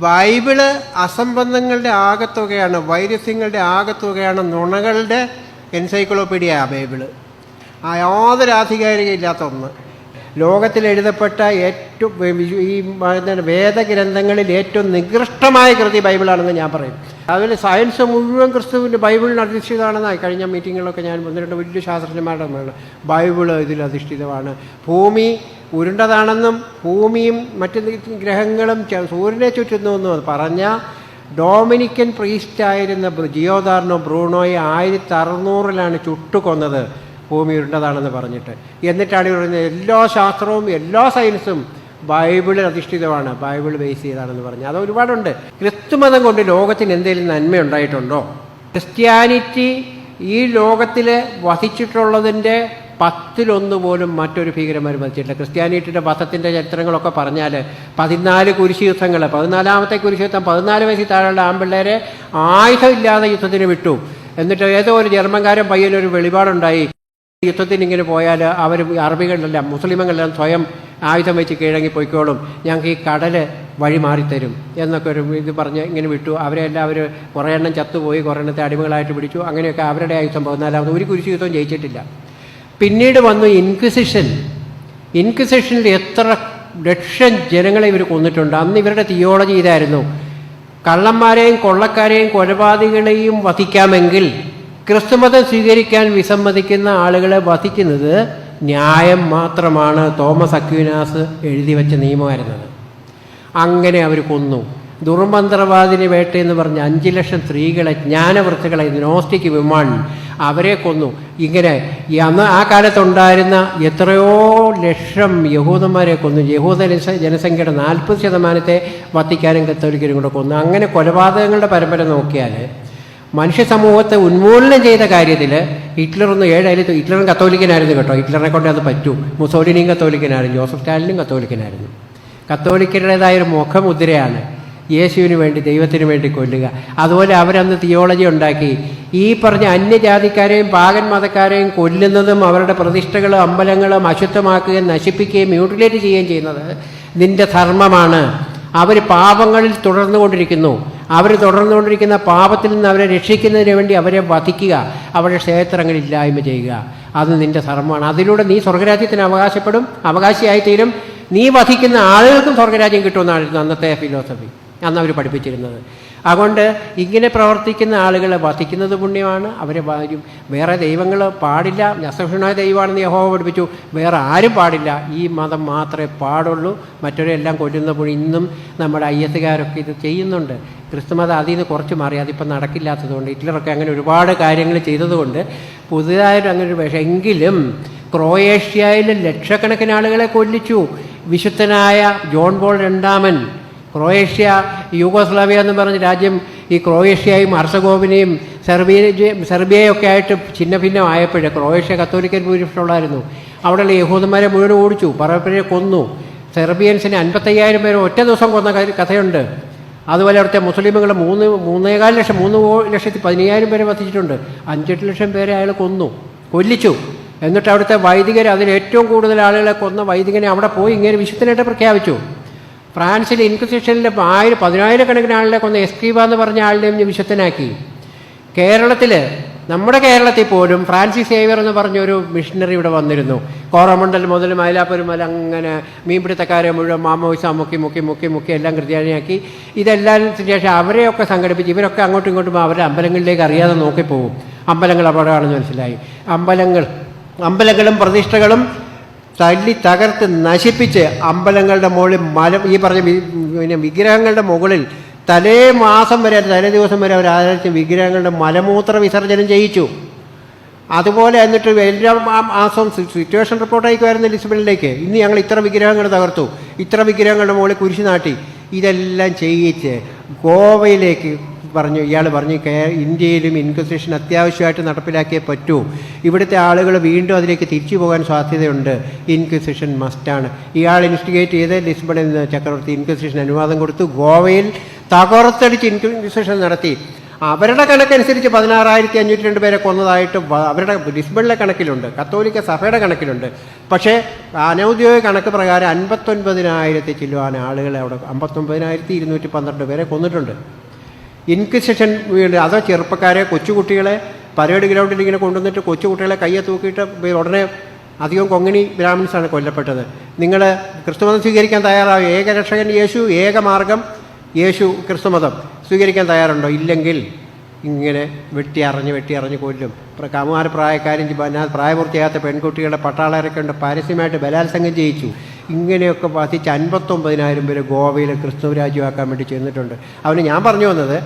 Bible അസംബന്ധങ്ങളുടെ ആകത്തുകയാണ് വൈരസ്യങ്ങളുടെ ആകത്തുകയാണ് നുണകളുടെ എൻസൈക്ലോപീഡിയ ബൈബിൾ. ആ യാതൊരു ആധികാരിക ഇല്ലാത്ത ഒന്ന്. ലോകത്തിൽ എഴുതപ്പെട്ട ഏറ്റവും ഈ വേദഗ്രന്ഥങ്ങളിൽ ഏറ്റവും നികൃഷ്ടമായ കൃതി ബൈബിളാണെന്ന് ഞാൻ പറയും. അതിൽ സയൻസ് മുഴുവൻ ക്രിസ്തുവിന്റെ ബൈബിളിന് അധിഷ്ഠിതമാണെന്നായി കഴിഞ്ഞ മീറ്റിങ്ങിലൊക്കെ ഞാൻ ഒന്ന് രണ്ട് വലിയ ശാസ്ത്രജ്ഞന്മാരുടെ ബൈബിൾ ഇതിൽ അധിഷ്ഠിതമാണ്. ഭൂമി ഉരുണ്ടതാണെന്നും ഭൂമിയും മറ്റ് ഗ്രഹങ്ങളും സൂര്യനെ ചുറ്റുന്നുവെന്നും പറഞ്ഞ ഡോമിനിക്കൻ പ്രീസ്റ്റായിരുന്ന ജിയോദാർണോ ബ്രൂണോയെ ആയിരത്തി അറുന്നൂറിലാണ് ചുട്ടുകൊന്നത്. ഭൂമി ഉരുണ്ടതാണെന്ന് പറഞ്ഞിട്ട്. എന്നിട്ടാണ് പറയുന്നത് എല്ലാ ശാസ്ത്രവും എല്ലാ സയൻസും ബൈബിളിൽ അധിഷ്ഠിതമാണ്. ബൈബിൾ ബേസ് ചെയ്താണെന്ന് പറഞ്ഞു. അത് ഒരുപാടുണ്ട്. ക്രിസ്തുമതം കൊണ്ട് ലോകത്തിന് എന്തെങ്കിലും നന്മ ഉണ്ടായിട്ടുണ്ടോ ക്രിസ്ത്യാനിറ്റി ഈ ലോകത്തിൽ വഹിച്ചിട്ടുള്ളതിന്റെ പത്തിലൊന്ന് പോലും മറ്റൊരു ഭീകരന്മാർ മരിച്ചിട്ടില്ല ക്രിസ്ത്യാനിറ്റിയുടെ വധത്തിന്റെ ചരിത്രങ്ങളൊക്കെ പറഞ്ഞാൽ പതിനാല് കുരിശ് യുദ്ധങ്ങൾ പതിനാലാമത്തെ കുരിശ് യുദ്ധം പതിനാല് വയസ്സിൽ താഴെയുള്ള ആൺപിള്ളേരെ ആയുധമില്ലാതെ യുദ്ധത്തിന് വിട്ടു. എന്നിട്ട് ഏതോ ഒരു ജർമ്മൻകാരൻ പയ്യനൊരു വെളിപാടുണ്ടായി. യുദ്ധത്തിന് ഇങ്ങനെ പോയാൽ അവർ അറബികളിലെല്ലാം മുസ്ലിമുകളെല്ലാം സ്വയം ആയുധം വെച്ച് കീഴങ്ങി പോയിക്കോളും. ഞങ്ങൾക്ക് ഈ കടൽ വഴി മാറിത്തരും എന്നൊക്കെ ഒരു ഇത് പറഞ്ഞ് ഇങ്ങനെ വിട്ടു. അവരെ എല്ലാം അവർ കുറേ എണ്ണം ചത്തുപോയി കുറേ എണ്ണത്തെ അടിമകളായിട്ട് പിടിച്ചു. അങ്ങനെയൊക്കെ അവരുടെ ആയുധം പതിനാലാമത്. ഒരു കുരിശ് യുദ്ധം ജയിച്ചിട്ടില്ല. പിന്നീട് വന്നു ഇൻക്വിസിഷൻ. ഇൻക്വിസിഷനിൽ എത്ര ലക്ഷം ജനങ്ങളെ ഇവർ കൊന്നിട്ടുണ്ട്. അന്ന് ഇവരുടെ തിയോളജി ഇതായിരുന്നു. കള്ളന്മാരെയും കൊള്ളക്കാരെയും കൊലപാതകളെയും വധിക്കാമെങ്കിൽ ക്രിസ്തുമതം സ്വീകരിക്കാൻ വിസമ്മതിക്കുന്ന ആളുകളെ വധിക്കുന്നത് ന്യായം മാത്രമാണ് തോമസ് അക്യൂനാസ് എഴുതി വെച്ച നിയമമായിരുന്നത്. അങ്ങനെ അവർ കൊന്നു. ദുർമന്ത്രവാദിനി വേട്ടയെന്ന് പറഞ്ഞ അഞ്ച് ലക്ഷം സ്ത്രീകളെ ജ്ഞാനവൃത്തികളെ നോസ്റ്റിക് വിമാൻ അവരെ കൊന്നു. ഇങ്ങനെ അന്ന് ആ കാലത്തുണ്ടായിരുന്ന എത്രയോ ലക്ഷം യഹൂദന്മാരെ കൊന്നു. യഹൂദ ജനസംഖ്യയുടെ നാൽപ്പത് ശതമാനത്തെ വത്തിക്കാനും കത്തോലിക്കരും കൂടെ കൊന്നു. അങ്ങനെ കൊലപാതകങ്ങളുടെ പരമ്പര നോക്കിയാൽ മനുഷ്യ സമൂഹത്തെ ഉന്മൂലനം ചെയ്ത കാര്യത്തിൽ ഹിറ്റ്ലറൊന്ന് ഏഴായി ഹിറ്റ്ലറും കത്തോലിക്കനായിരുന്നു കേട്ടോ. ഹിറ്റ്ലറിനെ കൊണ്ട് അത് പറ്റൂ. മുസോലിനിയും കത്തോലിക്കനായിരുന്നു. ജോസഫ് സ്റ്റാലിനും കത്തോലിക്കനായിരുന്നു. കത്തോലിക്കരുടേതായ ഒരു മുഖമുദ്രയാണ്. യേശുവിന് വേണ്ടി ദൈവത്തിന് വേണ്ടി കൊല്ലുക. അതുപോലെ അവരന്ന് തിയോളജി ഉണ്ടാക്കി. ഈ പറഞ്ഞ അന്യജാതിക്കാരെയും പാകൻ മതക്കാരെയും കൊല്ലുന്നതും അവരുടെ പ്രതിഷ്ഠകളും അമ്പലങ്ങളും അശുദ്ധമാക്കുകയും നശിപ്പിക്കുകയും മ്യൂട്ടിലേറ്റ് ചെയ്യുകയും ചെയ്യുന്നത് നിന്റെ ധർമ്മമാണ്. അവർ പാപങ്ങളിൽ തുടർന്നുകൊണ്ടിരിക്കുന്നു. അവർ തുടർന്നുകൊണ്ടിരിക്കുന്ന പാപത്തിൽ നിന്ന് അവരെ രക്ഷിക്കുന്നതിന് വേണ്ടി അവരെ വധിക്കുക. അവരുടെ ക്ഷേത്രങ്ങൾ ഇല്ലായ്മ ചെയ്യുക. അത് നിന്റെ ധർമ്മമാണ്. അതിലൂടെ നീ സ്വർഗരാജ്യത്തിന് അവകാശപ്പെടും അവകാശിയായി തീരും നീ വധിക്കുന്ന ആളുകൾക്കും സ്വർഗരാജ്യം കിട്ടുമെന്നായിരുന്നു അന്നത്തെ ഫിലോസഫി അന്ന് അവർ പഠിപ്പിച്ചിരുന്നത്. അതുകൊണ്ട് ഇങ്ങനെ പ്രവർത്തിക്കുന്ന ആളുകളെ വധിക്കുന്നത് പുണ്യമാണ്. അവരെ വാരും വേറെ ദൈവങ്ങൾ പാടില്ല. അസഹിഷ്ണുമായ ദൈവമാണെന്ന് യഹോവ പഠിപ്പിച്ചു. വേറെ ആരും പാടില്ല. ഈ മതം മാത്രമേ പാടുള്ളൂ. മറ്റൊരെല്ലാം കൊല്ലുന്ന പുണ്യം ഇന്നും നമ്മുടെ ഐ എസുകാരൊക്കെ ഇത് ചെയ്യുന്നുണ്ട്. ക്രിസ്തുമതം അതിൽ നിന്ന് കുറച്ച് മാറി. അതിപ്പോൾ നടക്കില്ലാത്തതുകൊണ്ട് ഹിറ്റ്ലറൊക്കെ അങ്ങനെ ഒരുപാട് കാര്യങ്ങൾ ചെയ്തതുകൊണ്ട് പുതുതായിട്ട് അങ്ങനെ ഒരു പക്ഷേ എങ്കിലും ക്രൊയേഷ്യയിൽ ലക്ഷക്കണക്കിന് ആളുകളെ കൊല്ലിച്ചു. വിശുദ്ധനായ ജോൺ ബോൾ രണ്ടാമൻ ക്രൊയേഷ്യ യൂഗോസ്ലാവിയ എന്ന് പറഞ്ഞ രാജ്യം ഈ ക്രൊയേഷ്യയും അർസഗോവിനെയും സെർബിയ സെർബിയയൊക്കെ ആയിട്ട് ഛിന്ന ഭിന്നമായപ്പോഴേ ക്രൊയേഷ്യ കത്തോലിക്കൻ ഭൂരിപക്ഷമുള്ളായിരുന്നു അവിടെയുള്ള യഹൂദന്മാരെ മുഴുവൻ ഓടിച്ചു പറപ്പരെ കൊന്നു. സെർബിയൻസിന് അൻപത്തയ്യായിരം പേരെ ഒറ്റ ദിവസം കൊന്ന കഥയുണ്ട്. അതുപോലെ അവിടുത്തെ മുസ്ലിമുകൾ മൂന്ന് മൂന്നേകാൽ ലക്ഷം മൂന്ന് ലക്ഷത്തി പതിനയ്യായിരം പേരെ വധിച്ചിട്ടുണ്ട്. അഞ്ചെട്ട് ലക്ഷം പേരെ അയാൾ കൊന്നു കൊല്ലിച്ചു. എന്നിട്ട് അവിടുത്തെ വൈദികർ അതിൽ ഏറ്റവും കൂടുതൽ ആളുകളെ കൊന്ന വൈദികനെ അവിടെ പോയി ഇങ്ങനെ വിശുദ്ധനായിട്ട് പ്രഖ്യാപിച്ചു. ഫ്രാൻസിൽ ഇൻക്വിസിഷനിലെ ആയിരം പതിനായിരക്കണക്കിന് ആളുടെ കൊന്ന എസ്കീബ എന്ന് പറഞ്ഞ ആളുടെയും വിശുദ്ധനാക്കി കേരളത്തിൽ നമ്മുടെ കേരളത്തിൽ പോലും ഫ്രാൻസിസ് സേവിയർ എന്ന് പറഞ്ഞൊരു മിഷണറി ഇവിടെ വന്നിരുന്നു. കോറമണ്ടൽ മുതൽ മൈലാപ്പൂർ മുതൽ അങ്ങനെ മീൻപിടുത്തക്കാരെ മുഴുവൻ മാമോയിസ മുക്കി മുക്കി മുക്കി മുക്കി എല്ലാം കൃത്യാനിയാക്കി. ഇതെല്ലാം ശേഷം അവരെയൊക്കെ സംഘടിപ്പിച്ച് ഇവരൊക്കെ അങ്ങോട്ടും ഇങ്ങോട്ടും അവരുടെ അമ്പലങ്ങളിലേക്ക് അറിയാതെ നോക്കിപ്പോവും. അമ്പലങ്ങൾ അപകടമാണെന്ന് മനസ്സിലായി. അമ്പലങ്ങൾ അമ്പലങ്ങളും പ്രതിഷ്ഠകളും തല്ലി തകർത്ത് നശിപ്പിച്ച് അമ്പലങ്ങളുടെ മുകളിൽ മല ഈ പറഞ്ഞ പിന്നെ വിഗ്രഹങ്ങളുടെ മുകളിൽ തലേ മാസം വരെ തലേ ദിവസം വരെ അവർ ആരാധിച്ച വിഗ്രഹങ്ങളുടെ മലമൂത്ര വിസർജനം ചെയ്യിച്ചു. അതുപോലെ എന്നിട്ട് എല്ലാ ആ മാസവും സിറ്റുവേഷൻ റിപ്പോർട്ട് അയക്കുമായിരുന്നു ലിസ്ബണിലേക്ക്. ഇന്ന് ഞങ്ങൾ ഇത്ര വിഗ്രഹങ്ങൾ തകർത്തു. ഇത്ര വിഗ്രഹങ്ങളുടെ മുകളിൽ കുരിശ് നാട്ടി. ഇതെല്ലാം ചെയ്യിച്ച് ഗോവയിലേക്ക് പറഞ്ഞു ഇയാൾ പറഞ്ഞു ഇന്ത്യയിലും ഇൻക്വസിഷൻ അത്യാവശ്യമായിട്ട് നടപ്പിലാക്കിയേ പറ്റൂ. ഇവിടുത്തെ ആളുകൾ വീണ്ടും അതിലേക്ക് തിരിച്ചു പോകാൻ സാധ്യതയുണ്ട്. ഇൻക്വസിഷൻ മസ്റ്റാണ് ഇയാൾ ഇൻസ്റ്റിഗേറ്റ് ചെയ്ത് ലിസ്ബണിൽ നിന്ന് ചക്രവർത്തി ഇൻക്വസിഷൻ അനുവാദം കൊടുത്തു. ഗോവയിൽ തകർത്തടിച്ച് ഇൻക്വസിഷൻ നടത്തി. അവരുടെ കണക്കനുസരിച്ച് പതിനാറായിരത്തി അഞ്ഞൂറ്റി രണ്ട് പേരെ കൊന്നതായിട്ട് അവരുടെ ലിസ്ബണിലെ കണക്കിലുണ്ട്. കത്തോലിക്ക സഭയുടെ കണക്കിലുണ്ട്. പക്ഷേ അനൗദ്യോഗിക കണക്ക് പ്രകാരം അൻപത്തൊൻപതിനായിരത്തി ചില്ലുവാൻ ആളുകളെ അവിടെ അമ്പത്തൊൻപതിനായിരത്തി ഇരുന്നൂറ്റി പന്ത്രണ്ട് പേരെ കൊന്നിട്ടുണ്ട്. ഇൻക്വിസിഷൻ വീട് അതോ ചെറുപ്പക്കാരെ കൊച്ചുകുട്ടികളെ പരേഡ് ഗ്രൗണ്ടിൽ ഇങ്ങനെ കൊണ്ടുവന്നിട്ട് കൊച്ചുകുട്ടികളെ കയ്യെ തൂക്കിയിട്ട് ഉടനെ അധികം കൊങ്ങിണി ബ്രാഹ്മിൻസാണ് കൊല്ലപ്പെട്ടത്. നിങ്ങൾ ക്രിസ്തുമതം സ്വീകരിക്കാൻ തയ്യാറാവും ഏകരക്ഷകൻ യേശു ഏകമാർഗം യേശു ക്രിസ്തുമതം സ്വീകരിക്കാൻ തയ്യാറുണ്ടോ? ഇല്ലെങ്കിൽ ഇങ്ങനെ വെട്ടിയറിഞ്ഞ് വെട്ടിയറിഞ്ഞ് കൊല്ലും. കൗമാര പ്രായക്കാരും പ്രായപൂർത്തിയാകാത്ത പെൺകുട്ടികളുടെ പട്ടാളരൊക്കെ ഉണ്ട് പരസ്യമായിട്ട് ബലാത്സംഗം ചെയ്യിച്ചു ഇങ്ങനെയൊക്കെ വധിച്ച് അൻപത്തൊമ്പതിനായിരം പേര് ഗോവയിൽ ക്രിസ്തു രാജ്യമാക്കാൻ വേണ്ടി ചെന്നിട്ടുണ്ട്. അവന് ഞാൻ പറഞ്ഞു വന്നത്